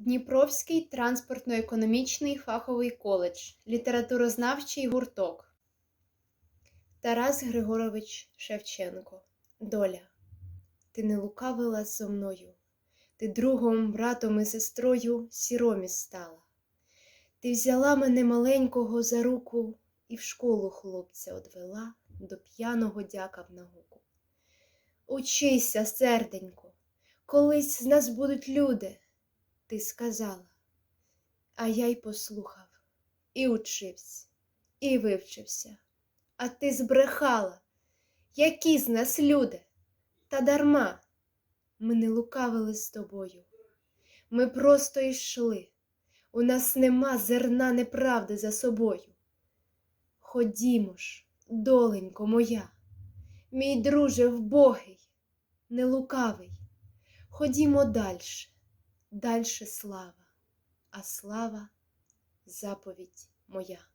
Дніпровський транспортно-економічний фаховий коледж, літературознавчий гурток. Тарас Григорович Шевченко. Доля. Ти не лукавила зо мною, ти другом, братом і сестрою сіромі стала. Ти взяла мене маленького за руку і в школу хлопця одвела до п'яного дяка в науку. Учися, серденько, колись з нас будуть люди, ти сказала. А я й послухав, і учився, і вивчився. А ти збрехала, які з нас люди, та дарма. Ми не лукавили з тобою. Ми просто йшли. У нас нема зерна неправди за собою. Ходімо ж, доленько моя, мій друже вбогий, не лукавий. Ходімо дальше, дальше слава, а слава заповідь моя.